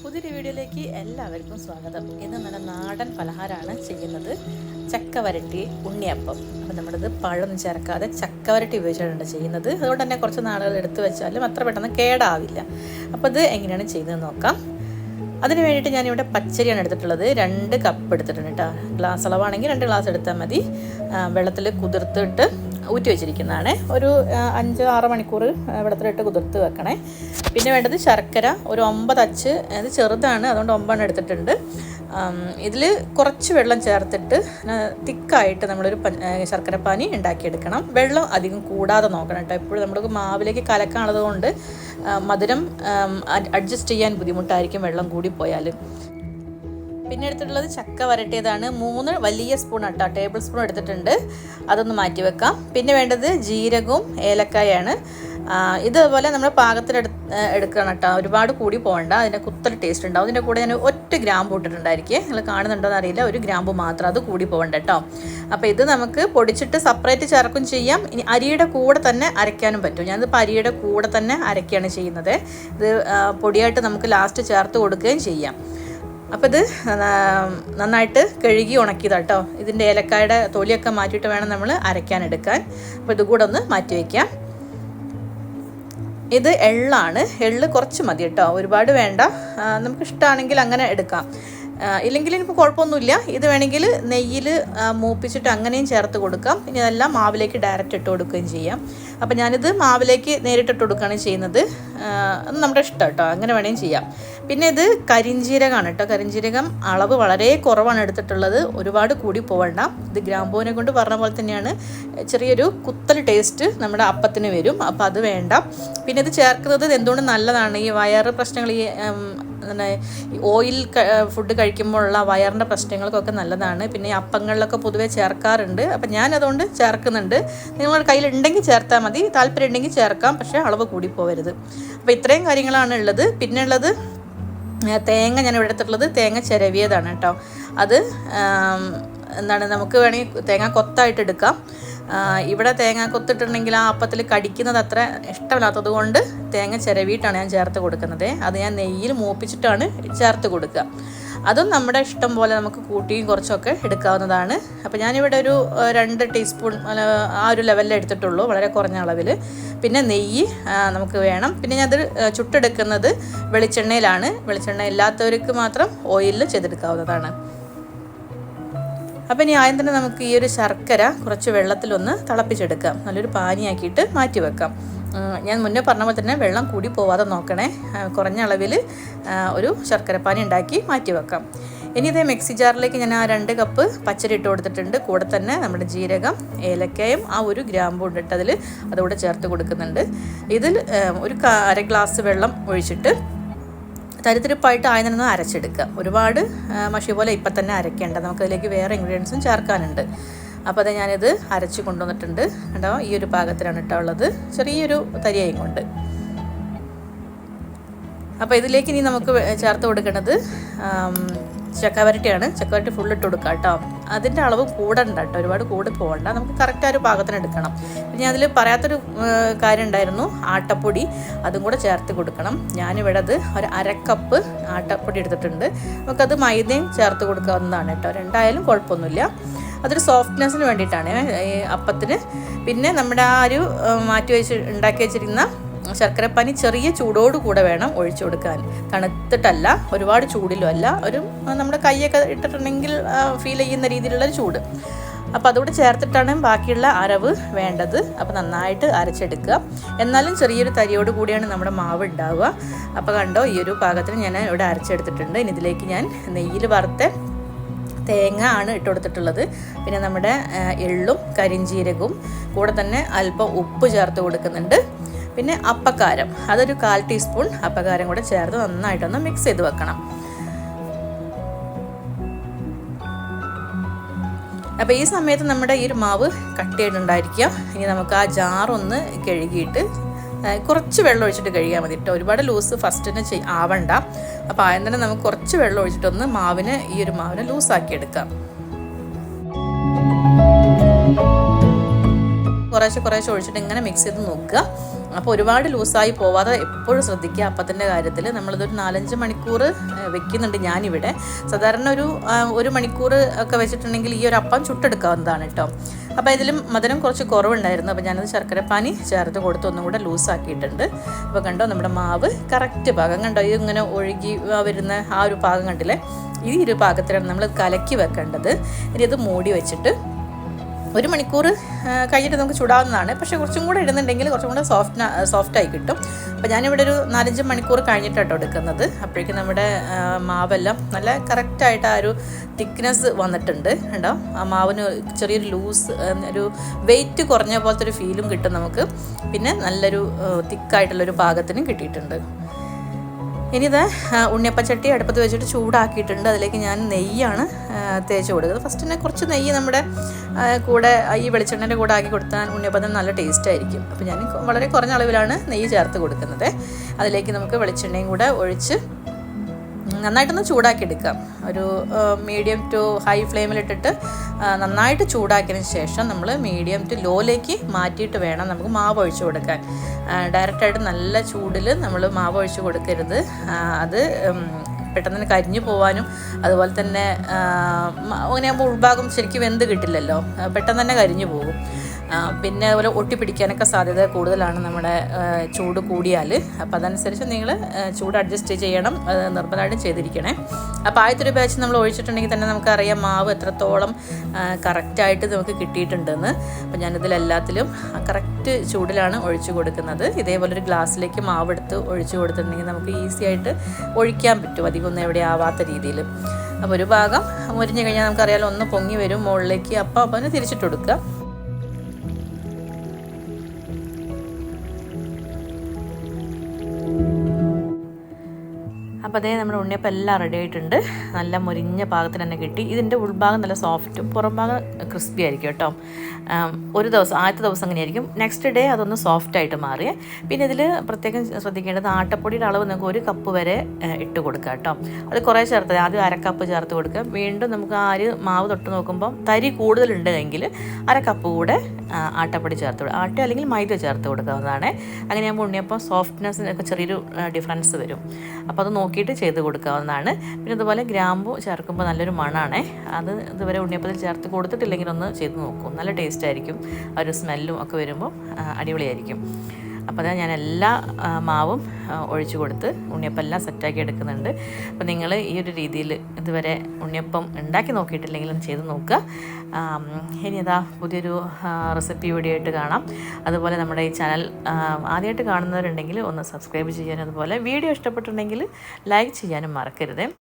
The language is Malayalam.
പുതിയൊരു വീഡിയോയിലേക്ക് എല്ലാവർക്കും സ്വാഗതം. ഇന്ന് നല്ല നാടൻ പലഹാരമാണ് ചെയ്യുന്നത്. ചക്കവരട്ടി ഉണ്ണിയപ്പം. അപ്പം നമ്മളിത് പഴം ചേർക്കാതെ ചക്കവരട്ടി ഉപയോഗിച്ചിട്ടുണ്ട് ചെയ്യുന്നത്. അതുകൊണ്ട് തന്നെ കുറച്ച് നാളുകൾ എടുത്തു വെച്ചാലും അത്ര പെട്ടെന്ന് കേടാവില്ല. അപ്പോൾ ഇത് എങ്ങനെയാണ് ചെയ്യുന്നത് നോക്കാം. അതിന് വേണ്ടിയിട്ട് ഞാനിവിടെ പച്ചരിയാണ് എടുത്തിട്ടുള്ളത്. രണ്ട് കപ്പ് എടുത്തിട്ടുണ്ട് കേട്ടോ. ഗ്ലാസ് അളവാണെങ്കിൽ രണ്ട് ഗ്ലാസ് എടുത്താൽ മതി. വെള്ളത്തിൽ കുതിർത്തിട്ട് ഊറ്റി വെച്ചിരിക്കുന്നതാണ് ഒരു അഞ്ച് ആറ് മണിക്കൂർ വെള്ളത്തിലിട്ട് കുതിർത്ത് വെക്കണേ. പിന്നെ വേണ്ടത് ശർക്കര ഒരു ഒമ്പത് അച്ച് അത് ചെറുതാണ് അതുകൊണ്ട് ഒമ്പതെണ്ണം എടുത്തിട്ടുണ്ട്. ഇതിൽ കുറച്ച് വെള്ളം ചേർത്തിട്ട് തിക്കായിട്ട് നമ്മളൊരു ശർക്കര പാനി ഉണ്ടാക്കിയെടുക്കണം. വെള്ളം അധികം കൂടാതെ നോക്കണം കേട്ടോ. എപ്പോഴും നമ്മൾ മാവിലേക്ക് കലക്കാനുള്ളത് കൊണ്ട് മധുരം അഡ്ജസ്റ്റ് ചെയ്യാൻ ബുദ്ധിമുട്ടായിരിക്കും വെള്ളം കൂടിപ്പോയാൽ പിന്നെ എടുത്തിട്ടുള്ളത് ചക്ക വരട്ടിയതാണ്. മൂന്ന് വലിയ സ്പൂൺ ആട്ടോ. ടേബിൾ സ്പൂൺ എടുത്തിട്ടുണ്ട്. അതൊന്ന് മാറ്റി വെക്കാം. പിന്നെ വേണ്ടത് ജീരകവും ഏലക്കായാണ്. ഇതുപോലെ നമ്മൾ പാകത്തിന് എടു എടുക്കണം കേട്ടോ. ഒരുപാട് കൂടി പോകണ്ട അതിന്റെ കുത്തൽ ടേസ്റ്റ് ഉണ്ടാവും. അതിന്റെ കൂടെ ഞാൻ ഒറ്റ ഗ്രാമ്പ് ഇട്ടിട്ടുണ്ടായിരിക്കും. നിങ്ങൾ കാണുന്നുണ്ടോ എന്നറിയില്ല ഒരു ഗ്രാമ്പ് മാത്രം. അത് കൂടി പോകണ്ട കേട്ടോ. അപ്പോൾ ഇത് നമുക്ക് പൊടിച്ചിട്ട് സെപ്പറേറ്റ് ചേർക്കും ചെയ്യാം. ഇനി അരിയുടെ കൂടെ തന്നെ അരയ്ക്കാനും പറ്റും. ഞാനിപ്പോൾ അരിയുടെ കൂടെ തന്നെ അരയ്ക്കുകയാണ് ചെയ്യുന്നത്. ഇത് പൊടിയായിട്ട് നമുക്ക് ലാസ്റ്റ് ചേർത്ത് കൊടുക്കുകയും ചെയ്യാം. അപ്പോൾ ഇത് നന്നായിട്ട് കഴുകി ഉണക്കിയതാണ് കേട്ടോ ഇതിന്റെ ഏലക്കായുടെ തൊലിയൊക്കെ മാറ്റിയിട്ട് വേണം നമ്മൾ അരയ്ക്കാനെടുക്കാൻ. അപ്പോൾ ഇത് കൂടെ ഒന്ന് മാറ്റി വയ്ക്കാം ഇത് എള്ളാണ്. എള്ള് കുറച്ച് മതി കേട്ടോ ഒരുപാട് വേണ്ട. നമുക്ക് ഇഷ്ടമാണെങ്കിൽ അങ്ങനെ എടുക്കാം. ഇല്ലെങ്കിൽ ഇനിയിപ്പോൾ കുഴപ്പമൊന്നുമില്ല. ഇത് വേണമെങ്കിൽ നെയ്യിൽ മൂപ്പിച്ചിട്ട് അങ്ങനെയും ചേർത്ത് കൊടുക്കാം. ഇനി അതെല്ലാം മാവിലേക്ക് ഡയറക്റ്റ് ഇട്ട് കൊടുക്കുകയും ചെയ്യാം. അപ്പോൾ ഞാനിത് മാവിലേക്ക് നേരിട്ട് ഇട്ട് കൊടുക്കുകയാണ് ചെയ്യുന്നത്. അത് നമ്മുടെ ഇഷ്ടം കേട്ടോ. അങ്ങനെ വേണമെങ്കിൽ ചെയ്യാം. പിന്നെ ഇത് കരിഞ്ജീരകമാണ് കേട്ടോ. കരിഞ്ജീരകം അളവ് വളരെ കുറവാണ് എടുത്തിട്ടുള്ളത്. ഒരുപാട് കൂടി പോവണ്ട. ഇത് ഗ്രാമ്പൂവിനെ കൊണ്ട് പറഞ്ഞ പോലെ തന്നെയാണ്. ചെറിയൊരു കുത്തൽ ടേസ്റ്റ് നമ്മുടെ അപ്പത്തിന് വരും. അപ്പോൾ അത് വേണ്ട. പിന്നെ ഇത് ചേർക്കുന്നത് എന്തുകൊണ്ട് നല്ലതാണ്? ഈ വയറ് പ്രശ്നങ്ങൾ ഈ ഈ ഓയിൽ ഫുഡ് കഴിക്കുമ്പോഴുള്ള വയറിന്റെ പ്രശ്നങ്ങൾക്കൊക്കെ നല്ലതാണ്. പിന്നെ അപ്പങ്ങളിലൊക്കെ പൊതുവേ ചേർക്കാറുണ്ട്. അപ്പം ഞാനതുകൊണ്ട് ചേർക്കുന്നുണ്ട്. നിങ്ങളുടെ കയ്യിലുണ്ടെങ്കിൽ ചേർത്താൽ മതി. താല്പര്യം ഉണ്ടെങ്കിൽ ചേർക്കാം. പക്ഷേ അളവ് കൂടി പോകരുത് അപ്പോൾ ഇത്രയും കാര്യങ്ങളാണ് ഉള്ളത്. പിന്നെ ഉള്ളത് തേങ്ങ ഞാൻ ഇവിടെ എടുത്തിട്ടുള്ളത് തേങ്ങ ചിരവിയതാണ് കേട്ടോ. അത് എന്താണ് നമുക്ക് വേണമെങ്കിൽ തേങ്ങ കൊത്തായിട്ട് എടുക്കാം. ഇവിടെ തേങ്ങ കൊത്തിട്ടുണ്ടെങ്കിൽ ആ അപ്പത്തിൽ കടിക്കുന്നത് അത്ര ഇഷ്ടമില്ലാത്തത് കൊണ്ട് തേങ്ങ ചിരവിയിട്ടാണ് ഞാൻ ചേർത്ത് കൊടുക്കുന്നത്. അത് ഞാൻ നെയ്യിൽ മൂപ്പിച്ചിട്ടാണ് ചേർത്ത് കൊടുക്കുക. അതും നമ്മുടെ ഇഷ്ടം പോലെ നമുക്ക് കൂട്ടിയും കുറച്ചൊക്കെ എടുക്കാവുന്നതാണ്. അപ്പോൾ ഞാനിവിടെ ഒരു രണ്ട് ടീസ്പൂൺ ആ ഒരു ലെവലിൽ എടുത്തിട്ടുള്ളൂ വളരെ കുറഞ്ഞ അളവിൽ. പിന്നെ നെയ്യ് നമുക്ക് വേണം. പിന്നെ ഞാനത് ചുട്ടെടുക്കുന്നത് വെളിച്ചെണ്ണയിലാണ്. വെളിച്ചെണ്ണ ഇല്ലാത്തവർക്ക് മാത്രം ഓയിലിൽ ചെയ്തെടുക്കാവുന്നതാണ്. അപ്പോൾ ഇനി ആദ്യം തന്നെ നമുക്ക് ഈ ഒരു ശർക്കര കുറച്ച് വെള്ളത്തിലൊന്ന് തിളപ്പിച്ചെടുക്കാം. നല്ലൊരു പാനിയാക്കിയിട്ട് മാറ്റി വെക്കാം. ഞാൻ മുന്നേ പറഞ്ഞ പോലെ തന്നെ വെള്ളം കൂടി പോവാതെ നോക്കണേ. കുറഞ്ഞ അളവിൽ ഒരു ശർക്കരപ്പാനി ഉണ്ടാക്കി മാറ്റി വെക്കാം. ഇനി ഇതേ മിക്സി ജാറിലേക്ക് ഞാൻ ആ രണ്ട് കപ്പ് പച്ചരി ഇട്ട് കൊടുത്തിട്ടുണ്ട്. കൂടെ തന്നെ നമ്മുടെ ജീരകം ഏലക്കയും ആ ഒരു ഗ്രാമ്പും ഇട്ടിട്ട് അതിൽ അതുകൂടെ ചേർത്ത് കൊടുക്കുന്നുണ്ട്. ഇതിൽ ഒരു അര ഗ്ലാസ് വെള്ളം ഒഴിച്ചിട്ട് തരിത്തിരിപ്പായിട്ട് ആദ്യം നിന്ന് അരച്ചെടുക്കുക. ഒരുപാട് മഷി പോലെ ഇപ്പം തന്നെ അരയ്ക്കേണ്ട. നമുക്കതിലേക്ക് വേറെ ഇൻഗ്രീഡിയൻസും ചേർക്കാനുണ്ട്. അപ്പോൾ അത് ഞാനിത് അരച്ച് കൊണ്ടുവന്നിട്ടുണ്ട്. കേട്ടോ ഈ ഒരു പാകത്തിലാണ് കേട്ടോ ഉള്ളത്. ചെറിയൊരു തരിയായും കൊണ്ട്. അപ്പോൾ ഇതിലേക്ക് ഇനി നമുക്ക് ചേർത്ത് കൊടുക്കേണ്ടത് ചക്കവരട്ടിയാണ്. ചക്കവരട്ടി ഫുൾ ഇട്ട് കൊടുക്കുക കേട്ടോ അതിന്റെ അളവ് കൂടണ്ട കേട്ടോ ഒരുപാട് കൂടി പോകണ്ട നമുക്ക് കറക്റ്റ് ആ ഒരു പാകത്തിന് എടുക്കണം. പിന്നെ അതിൽ പറയാത്തൊരു കാര്യം ഉണ്ടായിരുന്നു ആട്ടപ്പൊടി അതും കൂടെ ചേർത്ത് കൊടുക്കണം. ഞാനിവിടെ അത് ഒരു അരക്കപ്പ് ആട്ടപ്പൊടി എടുത്തിട്ടുണ്ട്. നമുക്കത് മൈദയും ചേർത്ത് കൊടുക്കാവുന്നതാണ് കേട്ടോ രണ്ടായാലും കുഴപ്പമൊന്നുമില്ല. അതൊരു സോഫ്റ്റ്നെസ്സിന് വേണ്ടിയിട്ടാണ്. ഈ അപ്പത്തിന്. പിന്നെ നമ്മുടെ ആ ഒരു മാറ്റി വെച്ച് ഉണ്ടാക്കി വെച്ചിരിക്കുന്ന ശർക്കരപ്പാനി ചെറിയ ചൂടോട് കൂടെ വേണം ഒഴിച്ചു കൊടുക്കാൻ. തണുത്തിട്ടല്ല ഒരുപാട് ചൂടിലും അല്ല ഒരു നമ്മുടെ കൈയൊക്കെ ഇട്ടിട്ടുണ്ടെങ്കിൽ ഫീൽ ചെയ്യുന്ന രീതിയിലുള്ള ചൂട്. അപ്പോൾ അതുകൂടെ ചേർത്തിട്ടാണ് ബാക്കിയുള്ള അരവ് വേണ്ടത്. അപ്പോൾ നന്നായിട്ട് അരച്ചെടുക്കുക. എന്നാലും ചെറിയൊരു തരിയോട് കൂടിയാണ് നമ്മുടെ മാവ് ഉണ്ടാവുക. അപ്പോൾ കണ്ടോ ഈ ഒരു പാകത്തിന് ഞാൻ ഇവിടെ അരച്ചെടുത്തിട്ടുണ്ട്. ഇനി ഇതിലേക്ക് ഞാൻ നെയ്യിൽ വറുത്ത തേങ്ങ ആണ് ഇട്ട് കൊടുത്തിട്ടുള്ളത്. പിന്നെ നമ്മുടെ എള്ളും കരിഞ്ജീരകവും കൂടെ തന്നെ അല്പം ഉപ്പ് ചേർത്ത് കൊടുക്കുന്നുണ്ട്. പിന്നെ അപ്പക്കാരം. അതൊരു കാൽ ടീസ്പൂൺ അപ്പക്കാരം കൂടെ ചേർത്ത് നന്നായിട്ടൊന്ന് മിക്സ് ചെയ്ത് വെക്കണം. അപ്പോൾ ഈ സമയത്ത് നമ്മുടെ ഈ ഒരു മാവ് കട്ടിയായിട്ടുണ്ടായിരിക്കുക ഇനി നമുക്ക് ആ ജാറൊന്ന് കഴുകിയിട്ട് കുറച്ച് വെള്ളം ഒഴിച്ചിട്ട് കഴുകിയാൽ മതി കേട്ടോ ഒരുപാട് ലൂസ് ഫസ്റ്റിന് ചെയ് ആവണ്ട. അപ്പോൾ ആദ്യം തന്നെ നമുക്ക് കുറച്ച് വെള്ളം ഒഴിച്ചിട്ടൊന്ന് മാവിന് ഈ ഒരു മാവിനെ ലൂസാക്കി എടുക്കാം. കുറേശ്ശെ കുറേശ്ശെ ഒഴിച്ചിട്ട് ഇങ്ങനെ മിക്സ് ചെയ്ത് നോക്കുക. അപ്പോൾ ഒരുപാട് ലൂസായി പോവാതെ എപ്പോഴും ശ്രദ്ധിക്കുക. അപ്പത്തിന്റെ കാര്യത്തിൽ നമ്മളിതൊരു നാലഞ്ച് മണിക്കൂർ വെക്കുന്നുണ്ട് ഞാനിവിടെ. സാധാരണ ഒരു ഒരു മണിക്കൂർ ഒക്കെ വെച്ചിട്ടുണ്ടെങ്കിൽ ഈ ഒരു അപ്പം ചുട്ടെടുക്കാവുന്നതാണ് കേട്ടോ അപ്പോൾ ഇതിലും മധുരം കുറച്ച് കുറവുണ്ടായിരുന്നു. അപ്പോൾ ഞാനത് ശർക്കരപ്പാനി ചേർത്ത് കൊടുത്ത് ഒന്നും കൂടെ ലൂസാക്കിയിട്ടുണ്ട്. അപ്പോൾ കണ്ടോ നമ്മുടെ മാവ് കറക്റ്റ് പാകം. കണ്ടോ ഇത് ഇങ്ങനെ ഒഴുകി വരുന്ന ആ ഒരു പാകം കണ്ടില്ലേ? ഈ ഒരു പാകത്തിലാണ് നമ്മൾ കലക്കി വെക്കേണ്ടത്. ഇനി ഇത് മൂടി വെച്ചിട്ട് ഒരു മണിക്കൂർ കഴിഞ്ഞിട്ട് നമുക്ക് ചൂടാവുന്നതാണ്. പക്ഷേ കുറച്ചും കൂടെ ഇടുന്നുണ്ടെങ്കിൽ കുറച്ചും കൂടെ സോഫ്റ്റ് സോഫ്റ്റായി കിട്ടും. അപ്പോൾ ഞാനിവിടെ ഒരു നാലഞ്ച് മണിക്കൂർ കഴിഞ്ഞിട്ടാട്ടോ എടുക്കുന്നത്. അപ്പോഴേക്കും നമ്മുടെ മാവെല്ലാം നല്ല കറക്റ്റായിട്ട് ആ ഒരു തിക്നെസ് വന്നിട്ടുണ്ട് കേട്ടോ ആ മാവിന് ചെറിയൊരു ലൂസ് ഒരു വെയിറ്റ് കുറഞ്ഞ പോലത്തെ ഒരു ഫീലും കിട്ടും നമുക്ക്. പിന്നെ നല്ലൊരു തിക്കായിട്ടുള്ളൊരു പാകത്തിനും കിട്ടിയിട്ടുണ്ട്. ഇനി ഉണ്ണിയപ്പച്ചട്ടി അടുപ്പത്ത് വെച്ചിട്ട് ചൂടാക്കിയിട്ടുണ്ട്. അതിലേക്ക് ഞാൻ നെയ്യാണ് തേച്ച് കൊടുക്കുന്നത്. ഫസ്റ്റ് തന്നെ കുറച്ച് നെയ്യ് നമ്മുടെ കൂടെ ഈ വെളിച്ചെണ്ണന്റെ കൂടെ ആക്കി കൊടുത്താൽ ഉണ്ണിയപ്പത്തിന് നല്ല ടേസ്റ്റ് ആയിരിക്കും. അപ്പോൾ ഞാൻ വളരെ കുറഞ്ഞ അളവിലാണ് നെയ്യ് ചേർത്ത് കൊടുക്കുന്നത്. അതിലേക്ക് നമുക്ക് വെളിച്ചെണ്ണയും കൂടെ ഒഴിച്ച് നന്നായിട്ടൊന്ന് ചൂടാക്കി എടുക്കാം ഒരു മീഡിയം ടു ഹൈ ഫ്ലെയിമിലിട്ടിട്ട് നന്നായിട്ട് ചൂടാക്കിയതിന് ശേഷം നമ്മൾ മീഡിയം ടു ലോയിലേക്ക് മാറ്റിയിട്ട് വേണം നമുക്ക് മാവ് ഒഴിച്ച് കൊടുക്കാൻ. ഡയറക്റ്റായിട്ട് നല്ല ചൂടിൽ നമ്മൾ മാവ് ഒഴിച്ച് കൊടുക്കരുത്. അത് പെട്ടെന്ന് കരിഞ്ഞു പോവാനും അതുപോലെ തന്നെ ആ, അങ്ങനെ ആകുമ്പോൾ ഉൾഭാഗം ശരിക്കും വെന്ത് കിട്ടില്ലല്ലോ. പെട്ടെന്ന് തന്നെ കരിഞ്ഞു പോകും. പിന്നെ അതുപോലെ ഒട്ടിപ്പിടിക്കാനൊക്കെ സാധ്യത കൂടുതലാണ് നമ്മുടെ ചൂട് കൂടിയാൽ. അപ്പോൾ അതനുസരിച്ച് നിങ്ങൾ ചൂട് അഡ്ജസ്റ്റ് ചെയ്യണം അത് നിർബന്ധമായിട്ടും ചെയ്തിരിക്കണേ. അപ്പോൾ ആദ്യത്തെ ഒരു ബാച്ച് നമ്മൾ ഒഴിച്ചിട്ടുണ്ടെങ്കിൽ തന്നെ നമുക്കറിയാം മാവ് എത്രത്തോളം കറക്റ്റായിട്ട് നമുക്ക് കിട്ടിയിട്ടുണ്ടെന്ന്. അപ്പോൾ ഞാനിതിലെല്ലാത്തിലും കറക്റ്റ് ചൂടിലാണ് ഒഴിച്ചു കൊടുക്കുന്നത്. ഇതേപോലെ ഒരു ഗ്ലാസ്സിലേക്ക് മാവ് എടുത്ത് ഒഴിച്ചു കൊടുത്തിട്ടുണ്ടെങ്കിൽ നമുക്ക് ഈസി ആയിട്ട് ഒഴിക്കാൻ പറ്റും. അധികം ഒന്നും എവിടെ ആവാത്ത രീതിയിൽ. അപ്പോൾ ഒരു ഭാഗം മുരിഞ്ഞു കഴിഞ്ഞാൽ നമുക്കറിയാലോ ഒന്ന് പൊങ്ങി വരും മുകളിലേക്ക് അപ്പം അപ്പം തിരിച്ചിട്ട് കൊടുക്കുക. അപ്പോൾ അതേ നമ്മുടെ ഉണ്ണിയപ്പം എല്ലാം റെഡി ആയിട്ടുണ്ട്. നല്ല മുരിഞ്ഞ പാകത്തിന് തന്നെ കിട്ടി. ഇതിന്റെ ഉൾഭാഗം നല്ല സോഫ്റ്റും പുറം ഭാഗം ക്രിസ്പി ആയിരിക്കും കേട്ടോ. ഒരു ദിവസം ആദ്യത്തെ ദിവസം അങ്ങനെയായിരിക്കും നെക്സ്റ്റ് ഡേ അതൊന്ന് സോഫ്റ്റ് ആയിട്ട് മാറിയേ. പിന്നെ ഇതിൽ പ്രത്യേകം ശ്രദ്ധിക്കേണ്ടത് ആട്ടപ്പൊടിയുടെ അളവ് നമുക്ക് ഒരു കപ്പ് വരെ ഇട്ട് കൊടുക്കുക കേട്ടോ. അത് കുറേ ചേർത്ത് ആദ്യം അര കപ്പ് ചേർത്ത് കൊടുക്കുക. വീണ്ടും നമുക്ക് ആ മാവ് തൊട്ട് നോക്കുമ്പോൾ തരി കൂടുതലുണ്ടെങ്കിൽ അര കപ്പ് കൂടെ ആട്ടപ്പൊടി ചേർത്ത് കൊടുക്കുക. ആട്ട അല്ലെങ്കിൽ മൈദ ചേർത്ത് കൊടുക്കാവുന്നതാണ്. അങ്ങനെയാകുമ്പോൾ ഉണ്ണിയപ്പം സോഫ്റ്റ്നെസ്സിനൊക്കെ ചെറിയൊരു ഡിഫറൻസ് വരും. അപ്പോൾ അത് നോക്കിയിട്ട് ചെയ്ത് കൊടുക്കാവുന്നതാണ്. പിന്നെ അതുപോലെ ഗ്രാമ്പു ചേർക്കുമ്പോൾ നല്ലൊരു മണമാണേ അത് ഇതുവരെ ഉണ്ണിയപ്പത്തിൽ ചേർത്ത് കൊടുത്തിട്ടില്ലെങ്കിൽ ഒന്ന് ചെയ്ത് നോക്കും. നല്ല ടേസ്റ്റ് ആയിരിക്കും. ആ ഒരു സ്മെല്ലും ഒക്കെ വരുമ്പോൾ അടിപൊളിയായിരിക്കും. അപ്പോൾ ഞാൻ എല്ലാ മാവും ഒഴിച്ചു കൊടുത്ത് ഉണ്ണിയപ്പം എല്ലാം സെറ്റാക്കി എടുക്കുന്നുണ്ട്. അപ്പോൾ നിങ്ങൾ ഈ ഒരു രീതിയിൽ ഇതുവരെ ഉണ്ണിയപ്പം ഉണ്ടാക്കി നോക്കിയിട്ടില്ലെങ്കിലും ചെയ്ത് നോക്കുക. ഇനി അതാ പുതിയൊരു റെസിപ്പി വീഡിയോ ആയിട്ട് കാണാം. അതുപോലെ നമ്മുടെ ഈ ചാനൽ ആദ്യമായിട്ട് കാണുന്നവരുണ്ടെങ്കിൽ ഒന്ന് സബ്സ്ക്രൈബ് ചെയ്യാനും അതുപോലെ വീഡിയോ ഇഷ്ടപ്പെട്ടിട്ടുണ്ടെങ്കിൽ ലൈക്ക് ചെയ്യാനും മറക്കരുത്.